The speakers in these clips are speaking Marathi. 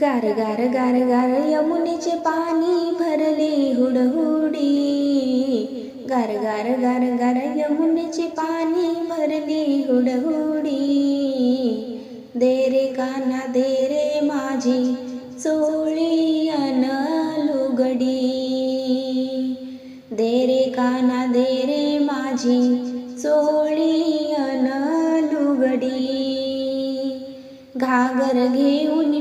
गार गार गार गार यमुनेचे पाणी भरले हुडहुडी. गार गार गार गार यमुनेचे पाणी भरले हुडहुडी. दे रे काना दे रे माझी चोळी अन लुगडी दे रे काना दे रे माझी चोळी घागर घेऊन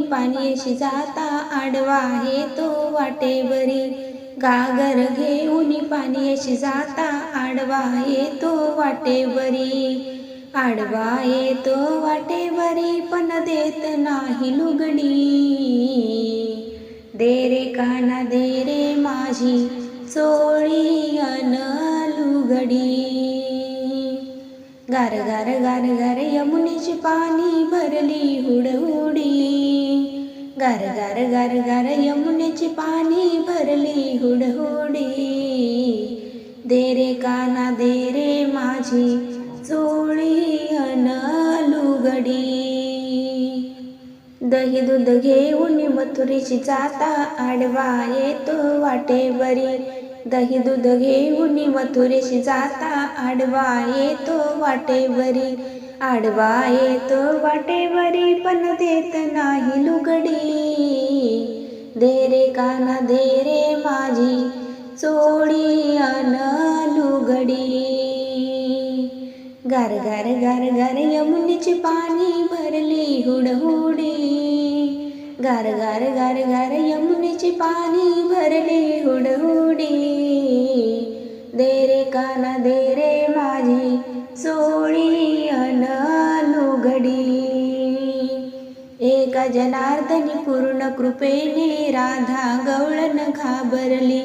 अशी जाता आडवा आहे तो वाटेवरी. घागर घेऊन पाण्याशी जाता आडवा आहे तो वाटेवरी. आडवा येतो वाटेवरी पण देत नाही लुगडी. दे रे काना दे रे माझी चोळी अन लुगडी. गार गार गार गार यमुनेची पाणी भरली हुडहुडी. गार गार गार गार यमुनेची पाणी भरली हुडहुडी. दे रे काना दे रे माझी चोळी अन लुगडी. दही दूध घेऊन मथुरीची जाता आडवा येतो वाटेवरी. दही दूध घेऊन मथुरीची जाता आडवा येतो वाटेवरी. आडवा येतो वाटेवरी पण देत नाही लुगडी. दे रे काना दे रे माझी चोळी अन लुगडी. गार गार गार गार यमुनीची पाणी भरली हुडहुडी. गार गार गार गार यमुनीची पाणी भरली हुडहुडी. दे रे काना दे रे माझी चोळी एका जनार्दनी पूर्ण कृपेने राधा गवळण घाबरली.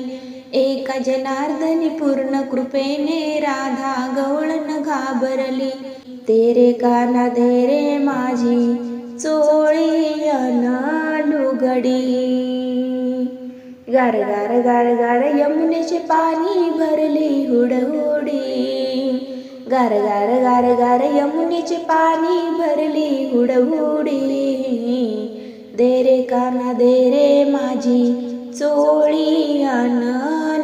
एका जनार्दनी पूर्ण कृपेने राधा गवळण घाबरली. तेरे काना धेरे माझी चोळी अन लुगडी गार गार गार गार यमुनेचे पाणी भरली हुडहुडी. गार गार गार गार यमुनेचे पाणी भरली हुडहुडी. काना दे रे माझी चोळी अन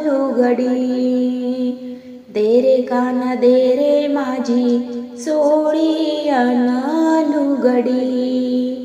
लुगडी. दे रे काना दे रे माझी चोळी अन लुगडी.